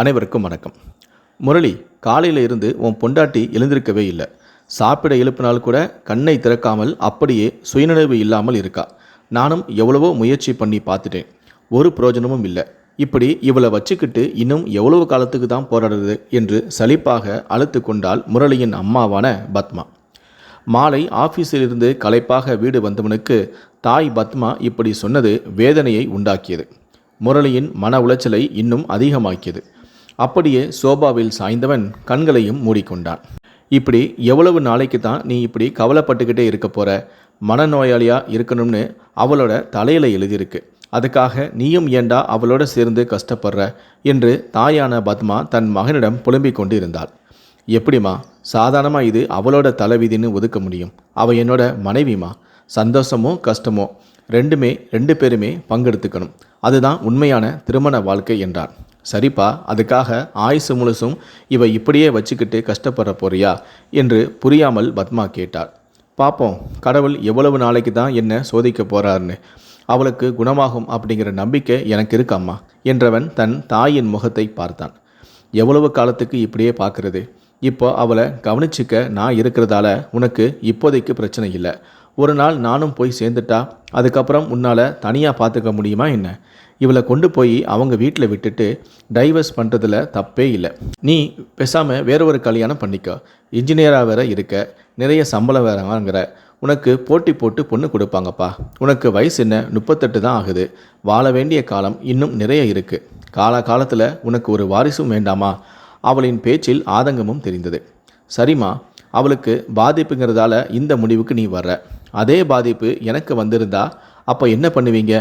அனைவருக்கும் வணக்கம். முரளி காலையில் இருந்து உன் பொண்டாட்டி எழுந்திருக்கவே இல்லை. சாப்பிட எழுப்பினால் கூட கண்ணை திறக்காமல் அப்படியே சுயநினைவு இல்லாமல் இருக்கா. நானும் எவ்வளவோ முயற்சி பண்ணி பார்த்துட்டேன். ஒரு பிரயோஜனமும் இல்லை. இப்படி இவளை வச்சுக்கிட்டு இன்னும் எவ்வளவு காலத்துக்கு தான் போராடுறது என்று சலிப்பாக அழுத்து கொண்டாள் முரளியின் அம்மாவான பத்மா. மாலை ஆஃபீஸிலிருந்து களைப்பாக வீடு வந்தவனுக்கு தாய் பத்மா இப்படி சொன்னது வேதனையை உண்டாக்கியது. முரளியின் மன உளைச்சலை இன்னும் அதிகமாக்கியது. அப்படியே சோபாவில் சாய்ந்தவன் கண்களையும் மூடிக்கொண்டான். இப்படி எவ்வளவு நாளைக்கு தான் நீ இப்படி கவலைப்பட்டுக்கிட்டே இருக்க போற? மனநோயாளியாக இருக்கணும்னு அவளோட தலையில் எழுதியிருக்கு. அதுக்காக நீயும் ஏண்டா அவளோட சேர்ந்து கஷ்டப்படுற? என்று தாயான பத்மா தன் மகனிடம் புலம்பிக் கொண்டு இருந்தாள் எப்படிம்மா? சாதாரணமாக இது அவளோட தலைவிதின்னு ஒதுக்க முடியும். அவள் என்னோட மனைவிமா சந்தோஷமோ கஷ்டமோ ரெண்டுமே ரெண்டு பேருமே பங்கெடுத்துக்கணும். அதுதான் உண்மையான திருமண வாழ்க்கை என்றார். சரிப்பா அதுக்காக ஆயுசு முழுசும் இவ இப்படியே வச்சுக்கிட்டு கஷ்டப்படுற போறியா? என்று புரியாமல் பத்மா கேட்டாள் பார்ப்போம் கடவுள் எவ்வளவு நாளைக்கு தான் என்ன சோதிக்க போறாருன்னு அவளுக்கு குணமாகும் அப்படிங்கிற நம்பிக்கை எனக்கு இருக்கம்மா என்றவன் தன் தாயின் முகத்தை பார்த்தான். எவ்வளவு காலத்துக்கு இப்படியே பார்க்கறது? இப்போ அவளை கவனிச்சிக்க நான் இருக்கிறதால உனக்கு இப்போதைக்கு பிரச்சனை இல்லை. ஒரு நாள் நானும் போய் சேர்ந்துட்டா அதுக்கப்புறம் உன்னால் தனியாக பார்த்துக்க முடியுமா என்ன? இவளை கொண்டு போய் அவங்க வீட்டில் விட்டுட்டு டைவர்ஸ் பண்ணுறதுல தப்பே இல்லை. நீ பேசாமல் வேற ஒரு கல்யாணம் பண்ணிக்கோ. இன்ஜினியராக வேற இருக்க நிறைய சம்பளம் வேற வாங்குற. உனக்கு போட்டி போட்டு பொண்ணு கொடுப்பாங்கப்பா. உனக்கு வயசு என்ன? முப்பத்தெட்டு தான் ஆகுது. வாழ வேண்டிய காலம் இன்னும் நிறைய இருக்குது காலகாலத்தில் உனக்கு ஒரு வாரிசும் வேண்டாமா? அவளின் பேச்சில் ஆதங்கமும் தெரிந்தது. சரிம்மா அவளுக்கு பாதிப்புங்கிறதால இந்த முடிவுக்கு நீ வர்ற. அதே பாதிப்பு எனக்கு வந்திருந்தா அப்போ என்ன பண்ணுவீங்க?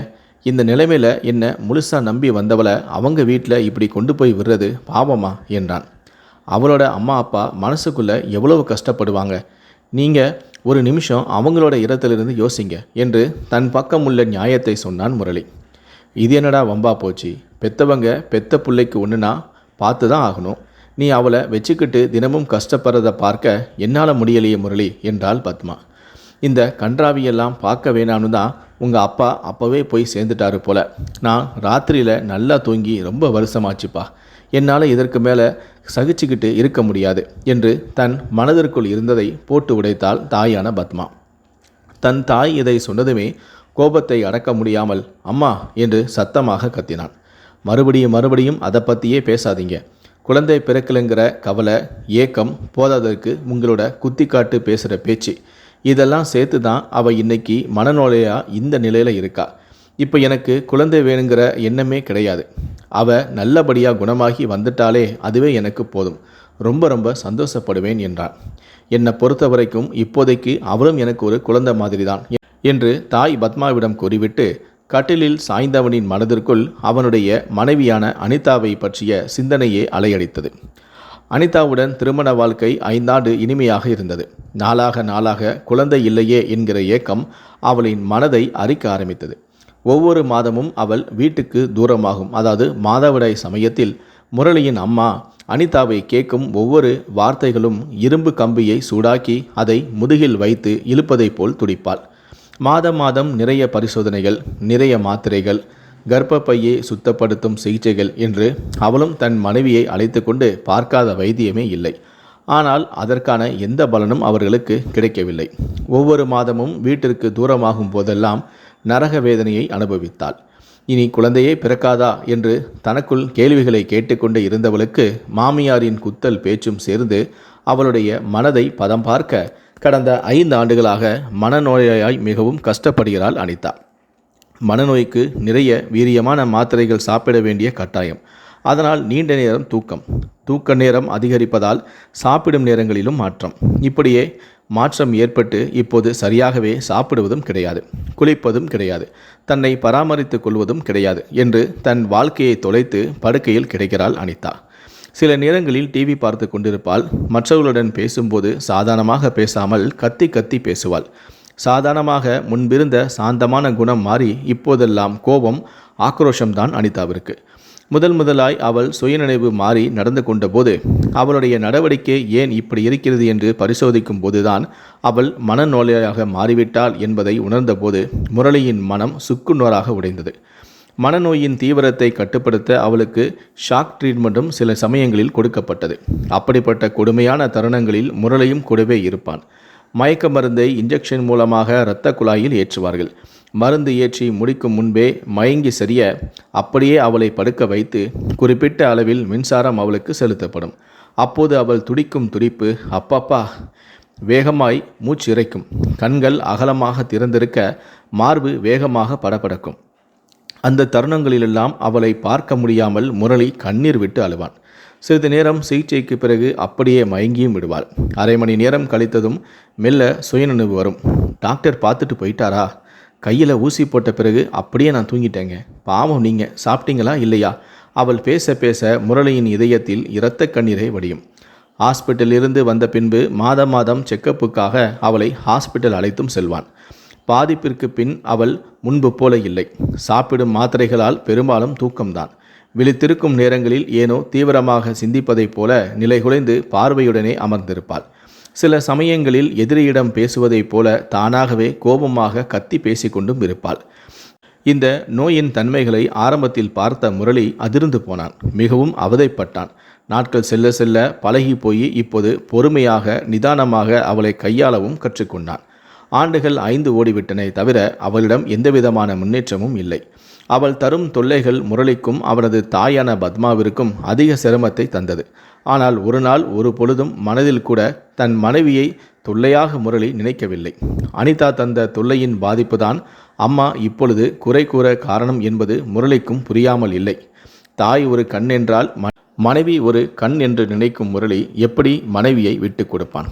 இந்த நிலைமையில் என்ன முழுசாக நம்பி வந்தவளை அவங்க வீட்டில் இப்படி கொண்டு போய் விடுறது பாவமா? என்றான். அவளோட அம்மா அப்பா மனசுக்குள்ளே எவ்வளவு கஷ்டப்படுவாங்க? நீங்கள் ஒரு நிமிஷம் அவங்களோட இடத்திலிருந்து யோசிங்க என்று தன் பக்கம் உள்ள நியாயத்தை சொன்னான் முரளி. இது என்னடா வம்பா போச்சு? பெத்தவங்க பெத்த பிள்ளைக்கு ஒன்றுனா பார்த்து தான் ஆகணும். நீ அவளை வச்சுக்கிட்டு தினமும் கஷ்டப்படுறதை பார்க்க என்னால் முடியலையே முரளி என்றாள் பத்மா. இந்த கன்றாவியெல்லாம் பார்க்க வேணாம்னு தான் உங்கள் அப்பா அப்போவே போய் சேர்ந்துட்டாரு போல. நான் ராத்திரியில் நல்லா தூங்கி ரொம்ப வருஷமாச்சுப்பா. என்னால் இதற்கு மேலே சகிச்சுக்கிட்டு இருக்க முடியாது என்று தன் மனதிற்குள் இருந்ததை போட்டு உடைத்தாள் தாயான பத்மா. தன் தாய் இதை சொன்னதுமே கோபத்தை அடக்க முடியாமல் அம்மா என்று சத்தமாக கத்தினான். மறுபடியும் மறுபடியும் அதை பற்றியே பேசாதீங்க. குழந்தை பிறக்கலைங்கிற கவலை ஏக்கம் போதாதற்கு உங்களோட குத்தி காட்டு பேசுகிற பேச்சு இதெல்லாம் சேர்த்து தான் அவள் இன்னைக்கு மனநோலையாக இந்த நிலையில் இருக்கா. இப்போ எனக்கு குழந்தை வேணுங்கிற எண்ணமே கிடையாது. அவள் நல்லபடியாக குணமாகி வந்துட்டாலே அதுவே எனக்கு போதும். ரொம்ப ரொம்ப சந்தோஷப்படுவேன் என்றான் என்னை பொறுத்த வரைக்கும் இப்போதைக்கு அவளும் எனக்கு ஒரு குழந்தை மாதிரி தான் என்று தாய் பத்மாவிடம் கூறிவிட்டு கட்டிலில் சாய்ந்தவனின் மனதிற்குள் அவனுடைய மனைவியான அனிதாவை பற்றிய சிந்தனையே அலையடித்தது. அனிதாவுடன் திருமண வாழ்க்கை ஐந்தாண்டு இனிமையாக இருந்தது. நாளாக நாளாக குழந்தை இல்லையே என்கிற ஏக்கம் அவளின் மனதை அரிக்க ஆரம்பித்தது. ஒவ்வொரு மாதமும் அவள் வீட்டுக்கு தூரமாகும். அதாவது மாதவிடாய் சமயத்தில் முரளியின் அம்மா அனிதாவை கேட்கும் ஒவ்வொரு வார்த்தைகளும் இரும்பு கம்பியை சூடாக்கி அதை முதுகில் வைத்து இழுப்பதைப் போல் துடிப்பாள். மாதம் மாதம் நிறைய பரிசோதனைகள் நிறைய மாத்திரைகள் கர்ப்பப்பையை சுத்தப்படுத்தும் சிகிச்சைகள் என்று அவளும் தன் மனைவியை அழைத்து கொண்டு பார்க்காத வைத்தியமே இல்லை. ஆனால் அதற்கான எந்த பலனும் அவர்களுக்கு கிடைக்கவில்லை. ஒவ்வொரு மாதமும் வீட்டிற்கு தூரமாகும் போதெல்லாம் நரக வேதனையை அனுபவித்தாள். இனி குழந்தையே பிறக்காதா என்று தனக்குள் கேள்விகளை கேட்டுக்கொண்டு இருந்தவளுக்கு மாமியாரின் குத்தல் பேச்சும் சேர்ந்து அவளுடைய மனதை பதம் பார்க்க கடந்த ஐந்து ஆண்டுகளாக மனநோயாய் மிகவும் கஷ்டப்படுகிறாள் அனிதா. மனநோய்க்கு நிறைய வீரியமான மாத்திரைகள் சாப்பிட வேண்டிய கட்டாயம். அதனால் நீண்ட நேரம் தூக்கம். தூக்க நேரம் அதிகரிப்பதால் சாப்பிடும் நேரங்களிலும் மாற்றம். இப்படியே மாற்றம் ஏற்பட்டு இப்போது சரியாகவே சாப்பிடுவதும் கிடையாது. குளிப்பதும் கிடையாது. தன்னை பராமரித்துக் கொள்வதும் கிடையாது என்று தன் வாழ்க்கையை தொலைத்து படுக்கையில் கிடைக்கிறாள் அனிதா. சில நேரங்களில் டிவி பார்த்து கொண்டிருப்பால் மற்றவர்களுடன் பேசும்போது சாதாரணமாக பேசாமல் கத்தி கத்தி பேசுவாள். சாதாரணமாக முன்பிருந்த சாந்தமான குணம் மாறி இப்போதெல்லாம் கோபம் ஆக்ரோஷம்தான் அனிதாவிற்கு. முதல் முதலாய் அவள் சுயநினைவு மாறி நடந்து கொண்டபோது அவளுடைய நடவடிக்கை ஏன் இப்படி இருக்கிறது என்று பரிசோதிக்கும் போதுதான் அவள் மனநோயாளியாக மாறிவிட்டாள் என்பதை உணர்ந்தபோது முரளியின் மனம் சுக்குநோராக உடைந்தது. மனநோயின் தீவிரத்தை கட்டுப்படுத்த அவளுக்கு ஷாக் ட்ரீட்மெண்ட்டும் சில சமயங்களில் கொடுக்கப்பட்டது. அப்படிப்பட்ட கொடுமையான தருணங்களில் முரளியும் கூடவே இருப்பான். மயக்க மருந்தை இன்ஜெக்ஷன் மூலமாக இரத்த குழாயில் ஏற்றுவார்கள். மருந்து ஏற்றி முடிக்கும் முன்பே மயங்கி சரிய அப்படியே அவளை படுக்க வைத்து குறிப்பிட்ட அளவில் மின்சாரம் அவளுக்கு செலுத்தப்படும். அப்போது அவள் துடிக்கும் துடிப்பு அப்பப்பா வேகமாய் மூச்சு இறைக்கும் கண்கள் அகலமாக திறந்திருக்க மார்பு வேகமாக படபடக்கும். அந்த தருணங்களிலெல்லாம் அவளை பார்க்க முடியாமல் முரளி கண்ணீர் விட்டு அழுவான். சிறிது நேரம் சிகிச்சைக்கு பிறகு அப்படியே மயங்கியும் விடுவாள். அரை மணி நேரம் கழித்ததும் மெல்ல சுயநினைவு வரும். டாக்டர் பார்த்துட்டு போயிட்டாரா? கையில் ஊசி போட்ட பிறகு அப்படியே நான் தூங்கிட்டேங்க. பாவம் நீங்கள் சாப்பிட்டீங்களா இல்லையா? அவள் பேச பேச முரளியின் இதயத்தில் இரத்த கண்ணீரை வடியும். ஹாஸ்பிட்டலிருந்து வந்த பின்பு மாதம் மாதம் செக்கப்புக்காக அவளை ஹாஸ்பிட்டல் அழைத்தும் செல்வான். பாதிப்பிற்கு பின் அவள் முன்பு போல இல்லை. சாப்பிடும் மாத்திரைகளால் பெரும்பாலும் தூக்கம்தான். விழித்திருக்கும் நேரங்களில் ஏனோ தீவிரமாக சிந்திப்பதைப் போல நிலைகுலைந்து பார்வையுடனே அமர்ந்திருப்பாள். சில சமயங்களில் எதிரியிடம் பேசுவதைப் போல தானாகவே கோபமாக கத்தி பேசிக்கொண்டும் இருப்பாள். இந்த நோயின் தன்மைகளை ஆரம்பத்தில் பார்த்த முரளி அதிர்ந்து போனான். மிகவும் அவதைப்பட்டான். நாட்கள் செல்ல செல்ல பழகி போய் இப்போது பொறுமையாக நிதானமாக அவளை கையாளவும் கற்றுக்கொண்டான். ஆண்டுகள் ஐந்து ஓடிவிட்டனே தவிர அவளிடம் எந்தவிதமான முன்னேற்றமும் இல்லை. அவள் தரும் தொல்லைகள் முரளிக்கும் அவனது தாயான பத்மாவிற்கும் அதிக சிரமத்தை தந்தது. ஆனால் ஒரு நாள் ஒரு பொழுதும் மனதில் கூட தன் மனைவியை தொல்லையாக முரளி நினைக்கவில்லை. அனிதா தந்த தொல்லையின் பாதிப்புதான் அம்மா இப்பொழுது குறை கூற காரணம் என்பது முரளிக்கும் புரியாமல் இல்லை. தாய் ஒரு கண் என்றால் மனைவி ஒரு கண் என்று நினைக்கும் முரளி எப்படி மனைவியை விட்டு கொடுப்பான்?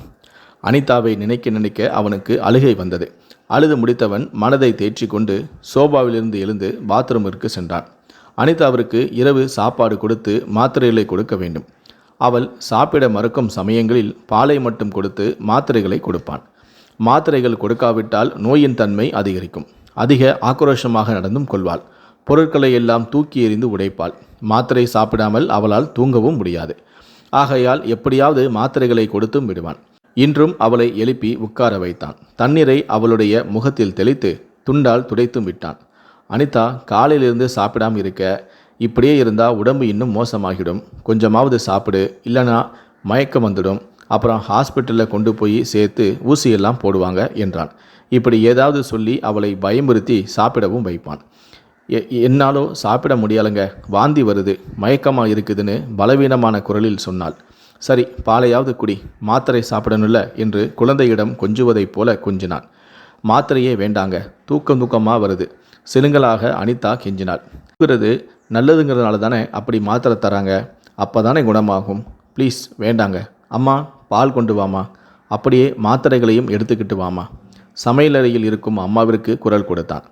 அனிதாவை நினைக்க நினைக்க அவனுக்கு அழுகை வந்தது. அழுது முடித்தவன் மனதை தேற்றி கொண்டு சோபாவிலிருந்து எழுந்து பாத்ரூமிற்கு சென்றான். அனிதாவிற்கு இரவு சாப்பாடு கொடுத்து மாத்திரைகளை கொடுக்க வேண்டும். அவள் சாப்பிட மறுக்கும் சமயங்களில் பாலை மட்டும் கொடுத்து மாத்திரைகளை கொடுப்பான் மாத்திரைகள் கொடுக்காவிட்டால் நோயின் தன்மை அதிகரிக்கும். அதிக ஆக்ரோஷமாக நடந்தும் கொள்வாள். பொருட்களை எல்லாம் தூக்கி எறிந்து உடைப்பாள். மாத்திரை சாப்பிடாமல் அவளால் தூங்கவும் முடியாது. ஆகையால் எப்படியாவது மாத்திரைகளை கொடுத்தும் விடுவான். இன்றும் அவளை எழுப்பி உட்கார வைத்தான். தண்ணீரை அவளுடைய முகத்தில் தெளித்து துண்டால் துடைத்தும் விட்டான். அனிதா காலையிலிருந்து சாப்பிடாமல் இருக்க இப்படியே இருந்தால் உடம்பு இன்னும் மோசமாகிடும். கொஞ்சமாவது சாப்பிடு இல்லைனா மயக்கம் வந்துடும். அப்புறம் ஹாஸ்பிட்டலில் கொண்டு போய் சேர்த்து ஊசியெல்லாம் போடுவாங்க என்றான். இப்படி ஏதாவது சொல்லி அவளை பயமுறுத்தி சாப்பிடவும் வைப்பான். என்னாலோ சாப்பிட முடியலைங்க வாந்தி வருது. மயக்கமாக இருக்குதுன்னு பலவீனமான குரலில் சொன்னாள். சரி பாலையாவது குடி. மாத்திரை சாப்பிடணும்ல என்று குழந்தையிடம் கொஞ்சுவதைப் போல கொஞ்சினான். மாத்திரையே வேண்டாங்க தூக்கம் தூக்கமாக வருது. சிலுங்கலாக அனிதா கெஞ்சினாள். தூங்குறது நல்லதுங்கிறதுனால தானே அப்படி மாத்திரை தராங்க? அப்போ தானே குணமாகும். ப்ளீஸ் வேண்டாங்க. அம்மா பால் கொண்டு வாமா. அப்படியே மாத்திரைகளையும் எடுத்துக்கிட்டு வாமா. சமையலறையில் இருக்கும் அம்மாவிற்கு குரல் கொடுத்தான்.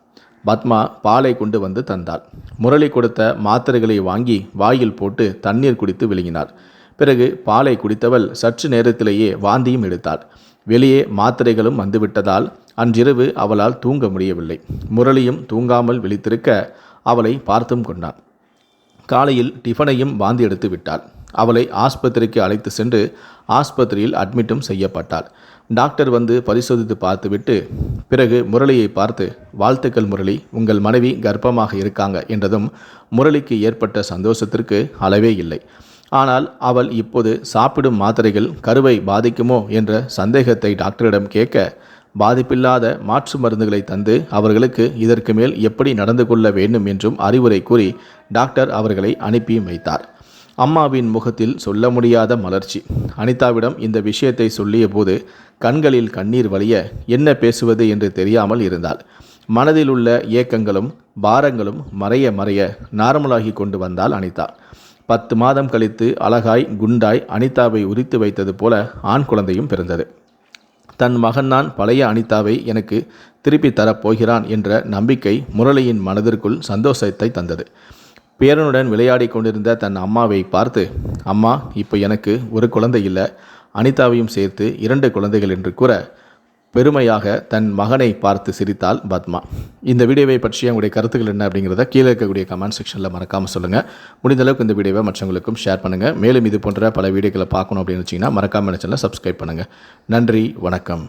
பத்மா பாலை கொண்டு வந்து தந்தாள். முரளி கொடுத்த மாத்திரைகளை வாங்கி வாயில் போட்டு தண்ணீர் குடித்து விழுங்கினார். பிறகு பாலை குடித்தவள் சற்று நேரத்திலேயே வாந்தியும் எடுத்தாள். வெளியே மாத்திரைகளும் வந்துவிட்டதால் அன்றிரவு அவளால் தூங்க முடியவில்லை. முரளியும் தூங்காமல் விழித்திருக்க அவளை பார்த்தும் கொண்டான். காலையில் டிஃபனையும் வாந்தி எடுத்து விட்டாள். அவளை ஆஸ்பத்திரிக்கு அழைத்து சென்று ஆஸ்பத்திரியில் அட்மிட்டும் செய்யப்பட்டாள். டாக்டர் வந்து பரிசோதித்து பார்த்துவிட்டு பிறகு முரளியை பார்த்து வாழ்த்துக்கள் முரளி உங்கள் மனைவி கர்ப்பமாக இருக்காங்க என்றதும் முரளிக்கு ஏற்பட்ட சந்தோஷத்திற்கு அளவே இல்லை. ஆனால் அவள் இப்போது சாப்பிடும் மாத்திரைகள் கருவை பாதிக்குமோ என்ற சந்தேகத்தை டாக்டரிடம் கேட்க பாதிப்பில்லாத மாற்று மருந்துகளை தந்து அவர்களுக்கு இதற்கு மேல் எப்படி நடந்து கொள்ள வேண்டும் என்றும் அறிவுரை கூறி டாக்டர் அவர்களை அனுப்பியும் வைத்தார். அம்மாவின் முகத்தில் சொல்ல முடியாத மலர்ச்சி. அனிதாவிடம் இந்த விஷயத்தை சொல்லிய போது கண்களில் கண்ணீர் வழிய என்ன பேசுவது என்று தெரியாமல் இருந்தாள். மனதில் உள்ள ஏக்கங்களும் பாரங்களும் மறைய மறைய நார்மலாகி கொண்டு வந்தாள் அனிதா. பத்து மாதம் கழித்து அழகாய் குண்டாய் அனிதாவை உரித்து வைத்தது போல ஆண் குழந்தையும் பிறந்தது. தன் மகன்தான் பழைய அனிதாவை எனக்கு திருப்பி தரப்போகிறான் என்ற நம்பிக்கை முரளியின் மனதிற்குள் சந்தோஷத்தை தந்தது. பேரனுடன் விளையாடி கொண்டிருந்த தன் அம்மாவை பார்த்து அம்மா இப்போ எனக்கு ஒரு குழந்தை இல்லை. அனிதாவையும் சேர்த்து இரண்டு குழந்தைகள் என்று கூற பெருமையாக தன் மகனை பார்த்து சிரித்தாள் பத்மா. இந்த வீடியோவை பற்றிய உங்களுடைய கருத்துக்கள் என்ன அப்படிங்கிறத கீழே இருக்கக்கூடிய கமெண்ட் செக்ஷனில் மறக்காமல் சொல்லுங்கள் முடிந்த அளவுக்கு இந்த வீடியோவை மற்றவங்களுக்கும் ஷேர் பண்ணுங்கள் மேலும் இது போன்ற பல வீடியோக்களை பார்க்கணும் அப்படின்னு வச்சிங்கன்னா மறக்காமல் சேனலை சப்ஸ்கிரைப் பண்ணுங்கள் நன்றி வணக்கம்.